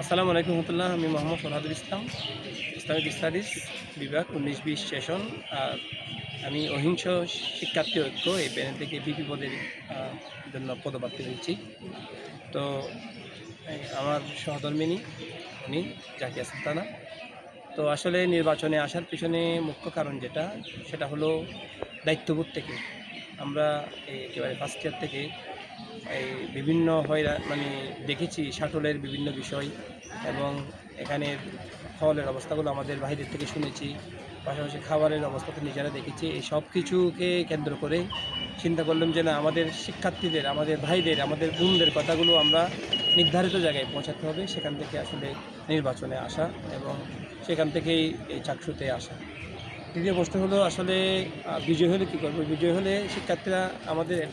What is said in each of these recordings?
আসসালামু আলাইকুম রহমতুল্লাহ, আমি মোহাম্মদ ফরহাদুল ইসলাম, ইসলামিক স্টাডিজ বিভাগ উনিশ বিশ সেশন, আর আমি অহিংস শিক্ষার্থী ঐক্য এই প্যানেল থেকে বিপি পদের জন্য পদপ্রার্থী হয়েছি। তো আমার সহধর্মিনী, উনি জাকিয়া সুলতানা। তো আসলে নির্বাচনে আসার পিছনে মুখ্য কারণ যেটা, সেটা হলো দায়িত্ববোধ থেকে। আমরা একেবারে ফার্স্ট ইয়ার থেকে এই বিভিন্ন হয়রা মানে দেখেছি শাটলের বিভিন্ন বিষয় এবং এখানের ফলের অবস্থাগুলো আমাদের বাইরের থেকে শুনেছি, পাশাপাশি খাবারের অবস্থা তো নিজেরা দেখেছি। এই সব কিছুকে কেন্দ্র করে চিন্তা করলাম যে না, আমাদের শিক্ষার্থীদের, আমাদের ভাইদের, আমাদের বোনদের কথাগুলো আমরা নির্ধারিত জায়গায় পৌঁছাতে হবে, সেখান থেকে আসলে নির্বাচনে আসা এবং সেখান থেকেই এই চাকসুতে আসা। দ্বিতীয় প্রশ্ন হলো, আসলে বিজয় হলে কী করব? বিজয় হলে শিক্ষার্থীরা আমাদের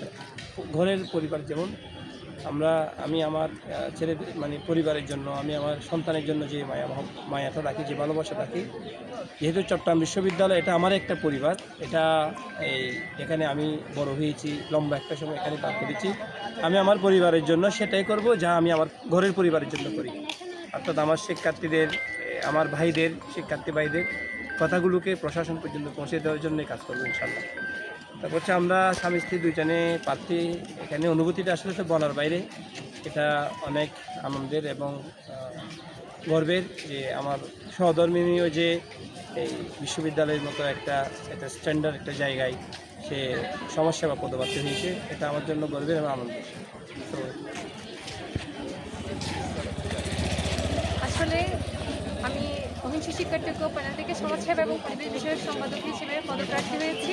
ঘরের পরিবার যেমন, আমরা, আমি আমার ছেলে মানে পরিবারের জন্য, আমি আমার সন্তানের জন্য যে মায়া মায়াটা রাখি, যে ভালোবাসা রাখি, যেহেতু চট্টগ্রাম বিশ্ববিদ্যালয়, এটা আমার একটা পরিবার। এটা, এই, এখানে আমি বড় হয়েছি, লম্বা একটা সময় এখানে পার করেছি। আমি আমার পরিবারের জন্য সেটাই করব, যা আমি আমার ঘরের পরিবারের জন্য করি। অর্থাৎ আমার শিক্ষার্থীদের আমার ভাইদের, শিক্ষার্থী ভাইদের কথাগুলোকে প্রশাসন পর্যন্ত পৌঁছে দেওয়ার জন্যই কাজ করব ইনশাল্লাহ তারপর হচ্ছে আমরা স্বামী স্ত্রী দুইজনে প্রার্থী এখানে অনুভূতিটা আসলে তো বলার বাইরে। এটা অনেক আনন্দের এবং গর্বের যে আমার সহধর্মিনীয় যে এই বিশ্ববিদ্যালয়ের মতো একটা একটা স্ট্যান্ডার্ড একটা জায়গায় সে সমাজসেবা পদপ্রার্থী হয়েছে। এটা আমার জন্য গর্বের এবং আনন্দের। আসলে আমি অহিংস শিক্ষার্থী ঐক্য প্যানেল থেকে সমাজসেবা এবং পরিবেশ বিষয়ক সম্পাদক হিসেবে পদপ্রার্থী হয়েছি।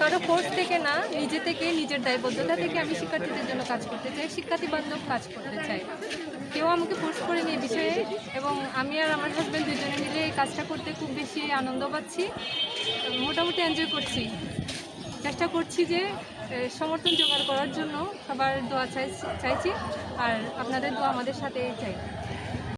কারও ফোর্স থেকে না, নিজে থেকে নিজের দায়বদ্ধতা থেকে আমি শিক্ষার্থীদের জন্য কাজ করতে চাই, শিক্ষার্থী বান্ধব কাজ করতে চাই। কেউ আমাকে ফোর্স করেনি এই বিষয়ে এবং আমি আর আমার হাজব্যান্ড দুজনে মিলে এই কাজটা করতে খুব বেশি আনন্দ পাচ্ছি, মোটামুটি এনজয় করছি। চেষ্টা করছি যে সমর্থন জোগাড় করার জন্য সবার দোয়া চাই চাইছি, আর আপনাদের দোয়া আমাদের সাথে চাই।